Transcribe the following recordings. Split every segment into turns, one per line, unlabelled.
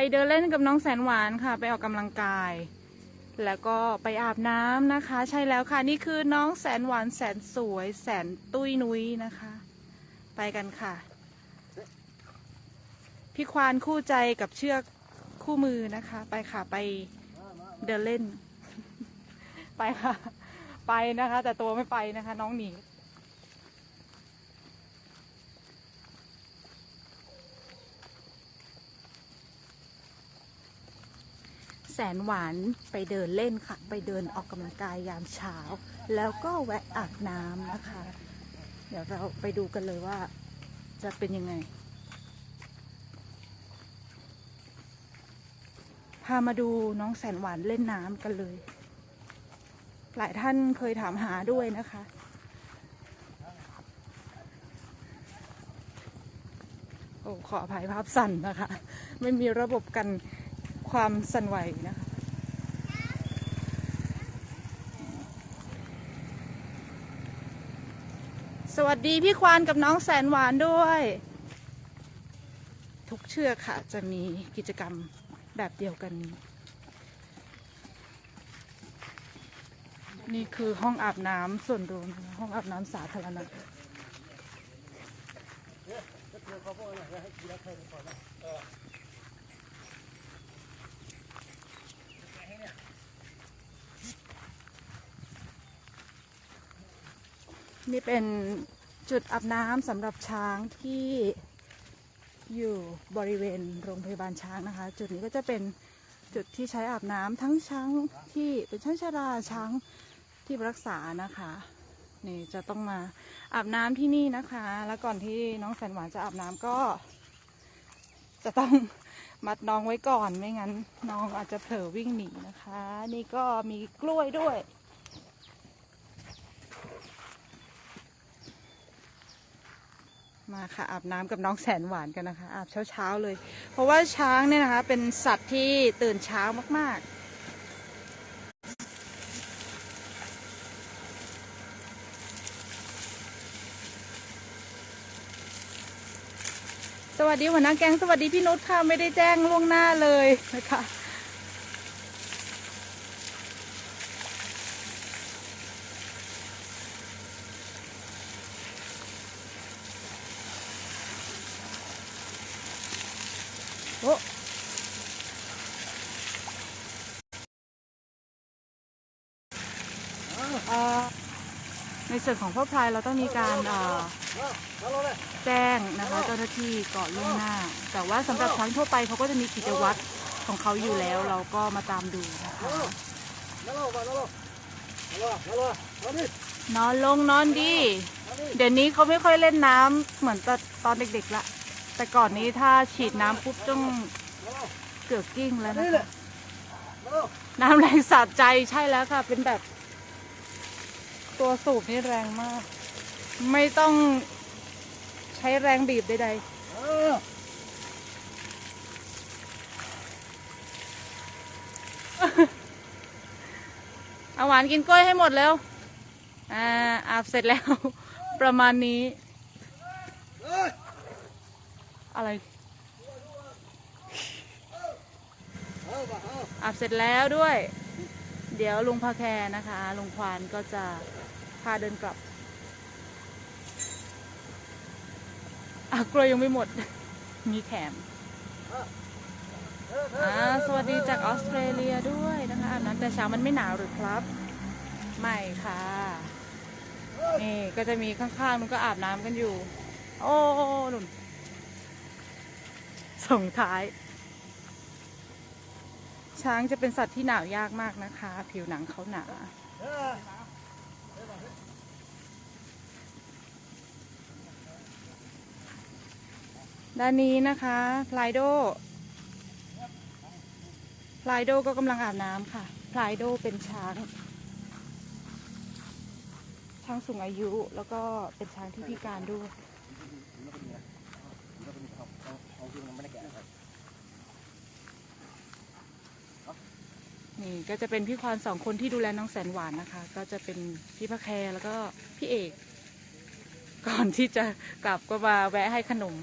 ไปเดินเล่นกับน้องแสนหวานค่ะ ไปออกกำลังกาย แล้วก็ไปอาบน้ำนะคะ ใช่แล้วค่ะนี่คือน้องแสนหวานแสนสวย แสนตุ้ยนุ้ยนะคะ ไปกันค่ะ พี่ควานคู่ใจกับเชือกคู่มือนะคะ ไปค่ะไปเดินเล่น ไปค่ะ ไปนะคะ แต่ตัวไม่ไปนะคะ น้องหนี แสนหวานไปเดินเล่นค่ะ ไปเดินออกกำลังกายยามเช้า แล้วก็แวะอาบน้ำนะคะ เดี๋ยวเราไปดูกันเลยว่าจะเป็นยังไง พามาดูน้องแสนหวานเล่นน้ำกันเลย หลายท่านเคยถามหาด้วยนะคะโอ้ขออภัยภาพสั่นนะคะ ไม่มีระบบกัน ความสั่นไหวนะคะสวัสดีพี่ควานกับน้องแสนหวานด้วย ทุกเชือกค่ะจะมีกิจกรรมแบบเดียวกันนี้ นี่คือห้องอาบน้ำส่วนรวมห้องอาบน้ำสาธารณะ นี่เป็นจุดอาบน้ำสำหรับช้างที่อยู่บริเวณโรงพยาบาลช้างนะคะ จุดนี้ก็จะเป็นจุดที่ใช้อาบน้ำทั้งช้างที่เป็นช้างชราช้างที่รักษานะคะนี่จะต้องมาอาบน้ำที่นี่นะคะ แล้วก่อนที่น้องแสนหวานจะอาบน้ำก็ จะต้องมัดน้องไว้ก่อนไม่งั้น น้องอาจจะเผลอวิ่งหนีนะคะ นี่ก็มีกล้วยด้วย มาค่ะอาบน้ำกับน้องแสนหวานกันนะคะอาบเช้าๆเลย เพราะว่าช้างเนี่ยนะคะ เป็นสัตว์ที่ตื่นเช้ามากๆสวัสดีหัวหน้าแก๊งสวัสดีพี่นุชค่ะ ไม่ได้แจ้งล่วงหน้าเลยนะคะ โอ้เอ่อใน ส่วนของพ่อพลายเราต้องมีการแจ้งนะคะเจ้าหน้าที่ก่อนล่วงหน้า แต่ว่าสำหรับช้างทั่วไปเขาก็จะมีกิจวัตรของเขาอยู่แล้วเราก็มาตามดูนะคะนอนลงนอนดี เดี๋ยวนี้เขาไม่ค่อยเล่นน้ำเหมือนตอนตอนเด็กๆละแต่ก่อนนี้ถ้าฉีดน้ำปุ๊บต้องเกือกกิ้งแล้วนะคะน้ำแรงสาดใจใช่แล้วค่ะ เป็นแบบ ตัวสูบนี่แรงมาก ไม่ต้องใช้แรงบีบใดๆเอาหวานกินกล้วยให้หมดแล้ว อ่าอาบเสร็จแล้ว ประมาณนี้ อะไรอาบเสร็จแล้วด้วย เดี๋ยวลุงพาแคร์นะคะ ลุงควานก็จะ พาเดินกลับอะกล้วยยังไม่หมด มีแถมอ่าสวัสดีจากออสเตรเลียด้วยนะคะอาบน้ำแต่เช้ามันไม่หนาวหรือครับ ไม่ค่ะ นี่ก็จะมีข้างๆมันก็อาบน้ำกันอยู่ โอ้หนุนส่งท้าย ช้างจะเป็นสัตว์ที่หนาวยากมากนะคะ ผิวหนังเขาหนา ด้านนี้นะคะพลายโดพลายโดก็กำลังอาบน้ำค่ะพลายโดเป็นช้างช้างสูงอายุแล้วก็เป็นช้างที่พิการด้วยนี่ก็จะเป็นพี่ควานสองคนที่ดูแลน้องแสนหวานนะคะ ก็จะเป็นพี่พระแคร์แล้วก็พี่เอก ก่อนที่จะกลับก็มาแวะให้ขนม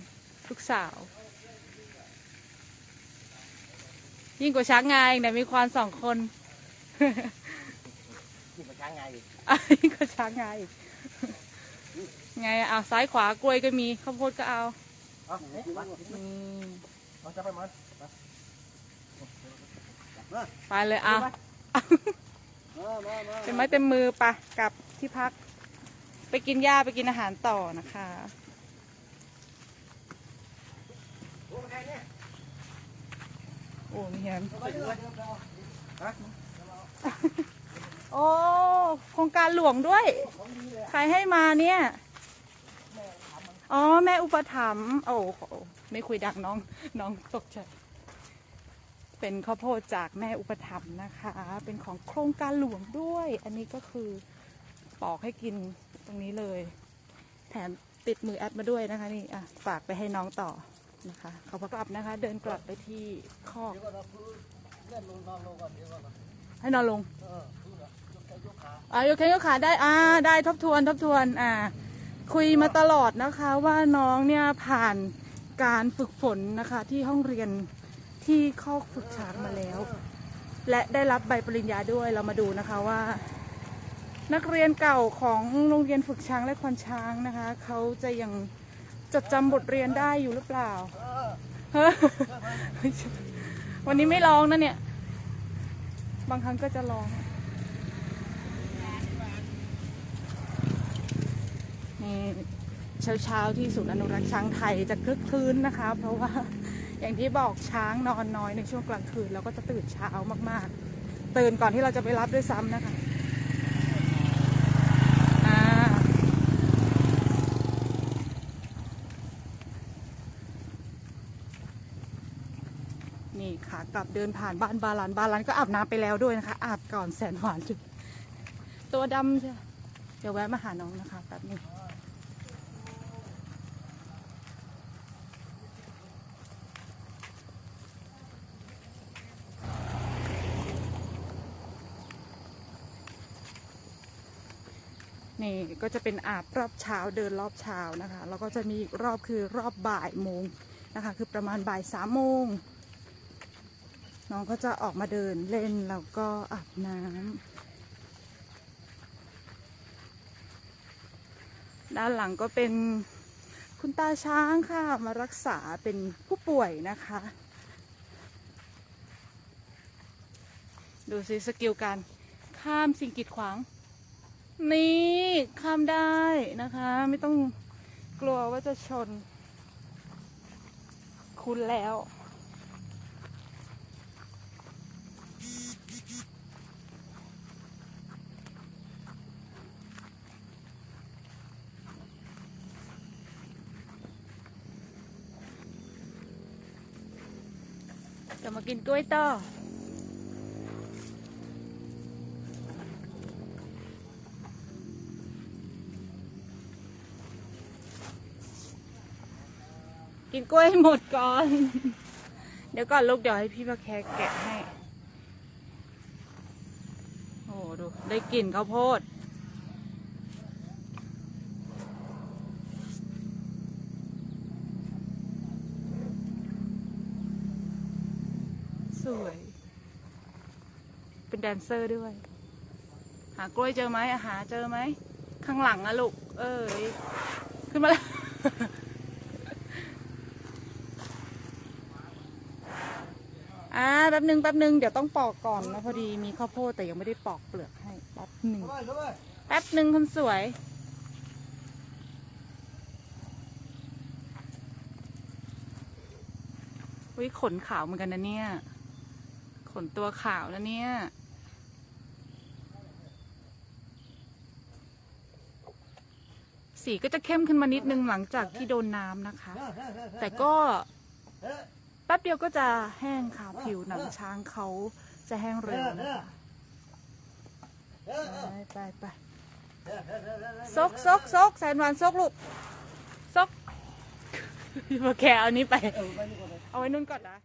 ลูกสาว ยิ่งกว่าช้างงายเนี่ยมีควานสองคน
นี่มันช้างไง
อะยิ่งกว่าช้างงายอีกไงอะเอาซ้ายขวากล้วยก็มีข้าวโพดก็เอา
เอาเอ๊ะมา
นี่
เอาจะไปมันมา
ไปเลยเอา
มามามา
เต็มไม้เต็มมือไปะกลับที่พัก ไปกินหญ้าไปกินอาหารต่อนะคะ
โอ้ใครเนี่ย
โอ้มีเห็น
เอาไปเลยฮะ
โอ้โครงการหลวงด้วย
ของดีเลย
ใครให้มาเนี่ย อ๋อ แม่อุปถัมภ์โอ้โหไม่คุยดังน้อง น้องตกใจ เป็นข้าวโพดจากแม่อุปถัมภ์นะคะ เป็นของโครงการหลวงด้วย อันนี้ก็คือปอกให้กินตรงนี้เลย แถมติดมือแอดมาด้วยนะคะ นี่อะฝากไปให้น้องต่อ นะคะ เขาก็กลับนะคะ เดินกลับไปที่คอก
เดี๋ยวก่อนเราคือเล่นลงนอนลงก่อนเดี๋ยวก่อนนะ
ให้นอนลง
เออคือแบบยกแขนยกขา
อ่ายกแขนยกขาได้อ่าได้ทบทวนทบทวนอ่า คุยมาตลอดนะคะว่าน้องเนี่ยผ่านการฝึกฝนนะคะ ที่ห้องเรียนที่คอกฝึกช้างมาแล้ว และได้รับใบปริญญาด้วยเรามาดูนะคะว่า นักเรียนเก่าของโรงเรียนฝึกช้างและควนช้างนะคะ เขาจะยัง จดจำบทเรียนได้อยู่หรือเปล่า วันนี้ไม่ร้องนะเนี่ย บางครั้งก็จะร้อง นี่เช้าเช้าๆที่ศูนย์อนุรักษ์ช้างไทยจะคลึกคลื้นนะคะ เพราะว่าอย่างที่บอกช้างนอนน้อยในช่วงกลางคืน แล้วก็จะตื่นเช้ามากๆ ตื่นก่อนที่เราจะไปรับด้วยซ้ำนะคะ นี่ค่ะกลับเดินผ่านบ้านบาลานบาลานก็อาบน้ำไปแล้วด้วยนะคะ อาบก่อนแสนหวานจุดตัวดำเดี๋ยวแวะมาหาน้องนะคะแป๊บนึงนี่ก็จะเป็นอาบรอบเช้าเดินรอบเช้านะคะ แล้วก็จะมีอีกรอบคือรอบบ่ายโมงนะคะ คือประมาณบ่ายสามโมง น้องก็จะออกมาเดินเล่นแล้วก็อาบน้ำด้านหลังก็เป็นคุณตาช้างค่ะ มารักษาเป็นผู้ป่วยนะคะ ดูสิสกิลการข้ามสิ่งกีดขวาง นี่ข้ามได้นะคะ ไม่ต้องกลัวว่าจะชน คุณแล้ว จะมากินกล้วยต่อกินกล้วยให้หมดก่อน เดี๋ยวก่อนลูกเดี๋ยวให้พี่มาแคแกะให้ โอ้ดู ได้กลิ่นข้าวโพด สวย เป็น แดนเซอร์ด้วย หากล้วยเจอไหมอะหาเจอไหม ข้างหลังอะลูก เอ้ย ขึ้นมาแล้วอ่าแป๊บหนึ่งแป๊บหนึ่งเดี๋ยวต้องปอกก่อนนะพอดีมีข้าวโพดแต่ยังไม่ได้ปอกเปลือกให้แป๊บหนึ่งแป๊บหนึ่งคนสวยวิขนขาวเหมือนกันนะเนี่ย ขนตัวขาวนะเนี่ย สีก็จะเข้มขึ้นมานิดนึงหลังจากที่โดนน้ำนะคะ แต่ก็แป๊บเดียวก็จะแห้งค่ะผิวหนังช้างเขาจะแห้งเร็วไปไปไปซกซกซกแสนหวานซกลูกซกมาแกเอานี้ไป
เออไปนี่ก่อนเลย
เอาไว้นุ่นก่อนนะ